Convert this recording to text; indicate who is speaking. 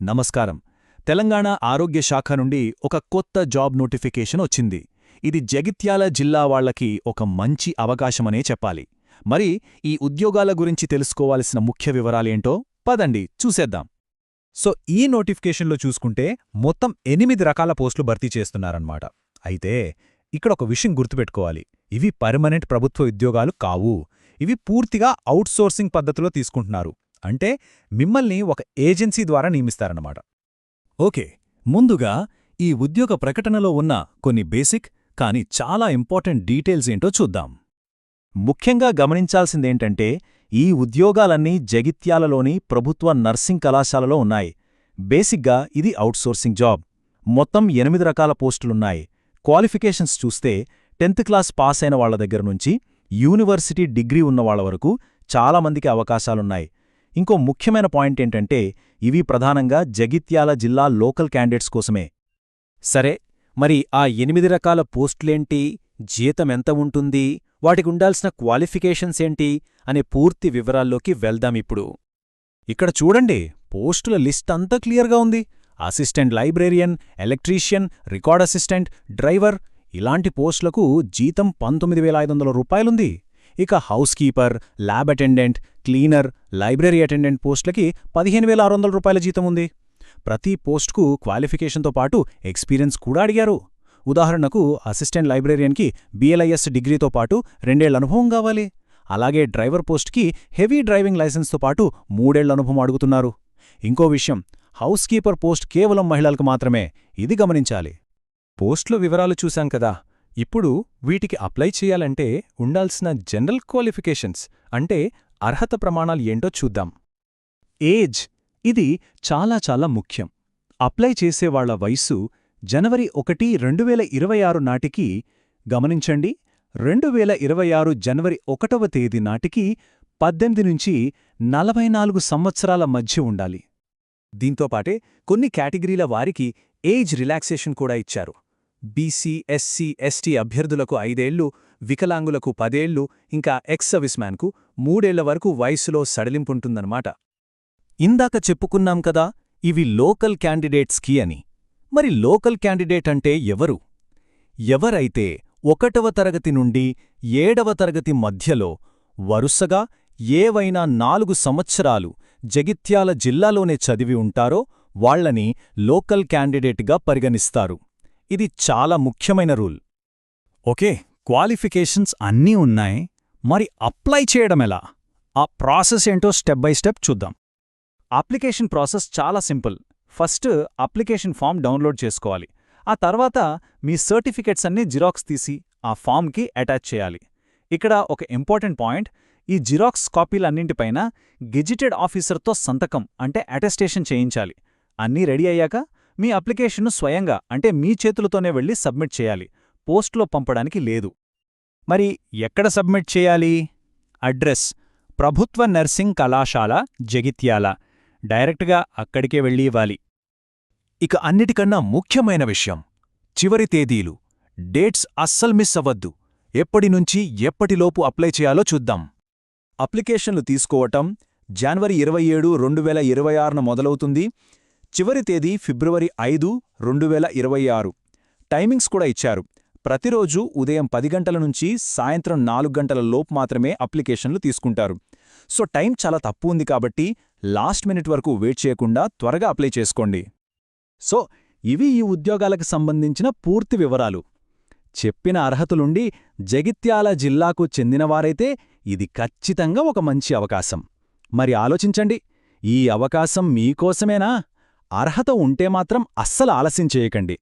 Speaker 1: నమస్కారం. తెలంగాణ ఆరోగ్య శాఖ నుండి ఒక కొత్త జాబ్ నోటిఫికేషన్ వచ్చింది. ఇది జగిత్యాల జిల్లా వాళ్ళకి ఒక మంచి అవకాశమనే చెప్పాలి. మరి ఈ ఉద్యోగాల గురించి తెలుసుకోవాల్సిన ముఖ్య వివరాలేంటో పదండి చూసేద్దాం.
Speaker 2: సో ఈ నోటిఫికేషన్లో చూసుకుంటే మొత్తం ఎనిమిది రకాల పోస్టులు భర్తీ చేస్తున్నారన్నమాట. అయితే ఇక్కడ ఒక విషయం గుర్తుపెట్టుకోవాలి. ఇవి పర్మనెంట్ ప్రభుత్వ ఉద్యోగాలు కావు. ఇవి పూర్తిగా అవుట్సోర్సింగ్ పద్ధతిలో తీసుకుంటున్నారు. అంటే మిమ్మల్ని ఒక ఏజెన్సీ ద్వారా నియమిస్తారన్నమాట.
Speaker 1: ఓకే ముందుగా ఈ ఉద్యోగ ప్రకటనలో ఉన్న కొన్ని బేసిక్ కాని చాలా ఇంపార్టెంట్ డీటెయిల్స్ ఏంటో చూద్దాం. ముఖ్యంగా గమనించాల్సిందేంటంటే ఈ ఉద్యోగాలన్నీ జగిత్యాలలోని ప్రభుత్వ నర్సింగ్ కళాశాలలో ఉన్నాయి. బేసిక్గా ఇది అవుట్సోర్సింగ్ జాబ్. మొత్తం ఎనిమిది రకాల పోస్టులున్నాయి. క్వాలిఫికేషన్స్ చూస్తే టెన్త్ క్లాస్ పాస్ అయిన వాళ్ళ దగ్గర నుంచి యూనివర్సిటీ డిగ్రీ ఉన్నవాళ్ళ వరకు చాలామందికి అవకాశాలున్నాయి. ఇంకో ముఖ్యమైన పాయింట్ ఏంటంటే ఇవి ప్రధానంగా జగిత్యాల జిల్లా లోకల్ క్యాండిడేట్స్ కోసమే. సరే మరి ఆ ఎనిమిది రకాల పోస్టులేంటి? జీతమెంత ఉంటుంది? వాటికుండాల్సిన క్వాలిఫికేషన్స్ ఏంటి? అనే పూర్తి వివరాల్లోకి వెళ్దామిప్పుడు ఇక్కడ చూడండి పోస్టుల లిస్ట్ అంతా క్లియర్గా ఉంది. Assistant librarian electrician record assistant driver ఇలాంటి పోస్టులకు జీతం పంతొమ్మిది వేల ఐదు వందల రూపాయలుంది. ఇక house keeper lab attendant cleaner library attendant పోస్టులకి పదిహేను వేల ఆరు వందల రూపాయల జీతం ఉంది. ప్రతి పోస్ట్కు క్వాలిఫికేషన్తో పాటు ఎక్స్పీరియన్స్ కూడా అడిగారు. ఉదాహరణకు అసిస్టెంట్ లైబ్రేరియన్కి బీఎల్ఐఎస్ డిగ్రీతో పాటు రెండేళ్ళ అనుభవం కావాలి. అలాగే డ్రైవర్ పోస్ట్కి హెవీ డ్రైవింగ్ లైసెన్స్తో పాటు మూడేళ్ళ అనుభవం అడుగుతున్నారు. ఇంకో విషయం హౌస్ కీపర్ పోస్ట్ కేవలం మహిళలకు మాత్రమే ఇది గమనించాలి.
Speaker 2: పోస్ట్లో వివరాలు చూశాం కదా ఇప్పుడు వీటికి అప్లై చేయాలంటే ఉండాల్సిన జనరల్ క్వాలిఫికేషన్స్ అంటే అర్హత ప్రమాణాలు ఏంటో చూద్దాం.
Speaker 1: ఏజ్ ఇది చాలా చాలా ముఖ్యం. అప్లై చేసేవాళ్ళ వయస్సు జనవరి ఒకటి రెండు వేల ఇరవై ఆరు నాటికి గమనించండి రెండు వేల ఇరవై ఆరు జనవరి ఒకటవ తేదీ నాటికి పద్దెనిమిది నుంచి నలభై నాలుగు సంవత్సరాల మధ్య ఉండాలి. దీంతోపాటే కొన్ని కేటగిరీల వారికి ఏజ్ రిలాక్సేషన్ కూడా ఇచ్చారు. బీసీ ఎస్సీ ఎస్టీ అభ్యర్థులకు ఐదేళ్ళు వికలాంగులకు పదేళ్ళు ఇంకా ఎక్స్ సర్వీస్మ్యాన్కు మూడేళ్ళ వరకు వయసులో సడలింపుంటుందన్నమాట. ఇందాక చెప్పుకున్నాం కదా ఇవి లోకల్ క్యాండిడేట్స్కి అని. మరి లోకల్ క్యాండిడేట్ అంటే ఎవరు? ఎవరైతే ఒకటవ తరగతి నుండి ఏడవ తరగతి మధ్యలో వరుసగా ఏవైనా నాలుగు సంవత్సరాలు జగిత్యాల జిల్లాలోనే చదివి ఉంటారో వాళ్ళని లోకల్ క్యాండిడేట్గా పరిగణిస్తారు. ఇది చాలా ముఖ్యమైన రూల్. ఓకే క్వాలిఫికేషన్స్ అన్నీ ఉన్నాయి మరి అప్లై చేయడమెలా ఆ ప్రాసెస్ ఏంటో స్టెప్ బై స్టెప్ చూద్దాం. అప్లికేషన్ ప్రాసెస్ చాలా simple. First application form download చేసుకోవాలి. ఆ తర్వాత మీ సర్టిఫికెట్స్ అన్నీ జిరాక్స్ తీసి ఆ ఫామ్కి అటాచ్ చేయాలి. ఇక్కడ ఒక ఇంపార్టెంట్ పాయింట్ ఈ జిరాక్స్ కాపీలన్నింటిపైన గెజిటెడ్ ఆఫీసర్తో సంతకం అంటే అటెస్టేషన్ చేయించాలి. అన్నీ రెడీ అయ్యాక మీ అప్లికేషన్ను స్వయంగా అంటే మీ చేతులతోనే వెళ్ళి సబ్మిట్ చేయాలి. పోస్ట్లో పంపడానికి లేదు. మరి ఎక్కడ సబ్మిట్ చేయాలి? అడ్రస్ ప్రభుత్వ నర్సింగ్ కళాశాల జగిత్యాల. డైరెక్ట్గా అక్కడికే వెళ్ళి ఇవ్వాలి. ఇక అన్నిటికన్నా ముఖ్యమైన విషయం చివరి తేదీలు. డేట్స్ అస్సల్ మిస్ అవ్వద్దు. ఎప్పటినుంచి ఎప్పటిలోపు అప్లై చేయాలో చూద్దాం. అప్లికేషన్లు తీసుకోవటం జనవరి ఇరవై ఏడు రెండు వేల ఇరవై ఆరున మొదలవుతుంది. చివరి తేదీ ఫిబ్రవరి ఐదు రెండు వేల ఇరవై ఆరు. టైమింగ్స్ కూడా ఇచ్చారు. ప్రతిరోజు ఉదయం పది గంటల నుంచి సాయంత్రం నాలుగు గంటల లోపు మాత్రమే అప్లికేషన్లు తీసుకుంటారు. సో టైం చాలా తప్పు ఉంది కాబట్టి లాస్ట్ మినిట్ వరకు వెయిట్ చేయకుండా త్వరగా అప్లై చేసుకోండి. సో ఇవి ఈ ఉద్యోగాలకు సంబంధించిన పూర్తి వివరాలు. చెప్పిన అర్హతలుండి జగిత్యాల జిల్లాకు చెందినవారైతే ఇది ఖచ్చితంగా ఒక మంచి అవకాశం. మరి ఆలోచించండి. ఈ అవకాశం మీకోసమేనా? అర్హత ఉంటే మాత్రం అస్సలు ఆలస్యం చేయకండి.